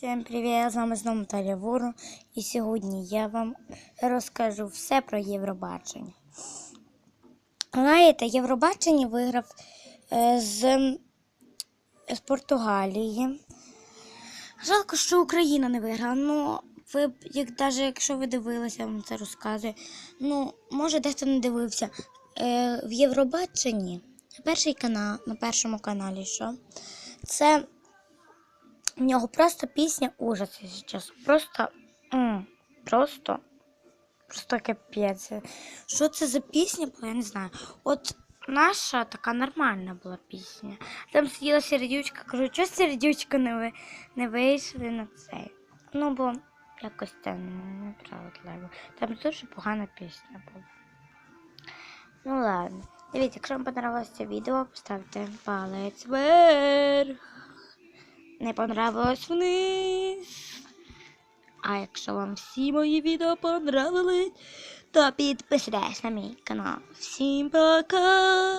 Всім привіт! З вами знову Наталя Ворон. І сьогодні я вам розкажу все про Євробачення. Знаєте, Євробачення виграв з, з Португалії. Жалко, що Україна не виграла. Ну, ви як навіть якщо ви дивилися, я вам це розказую. Ну, може, дехто не дивився. Е, в Євробаченні перший канал, на першому каналі, що це в нього просто пісня ужас, якщо чесно. Просто, м, просто, просто капець. Що це за пісня була, я не знаю. От наша така нормальна була пісня. Там сиділа сердючка, кажу, що сердючка не, ви, не вийшли на цей. Ну, бо якось це неправдливо. Там дуже погана пісня була. Ну ладно. Дивіться, якщо вам понравилось це відео, поставте палець вверх не понравилось вниз. А якщо вам всі мої відео понравились, то підписуйтесь на мій канал. Всім пока!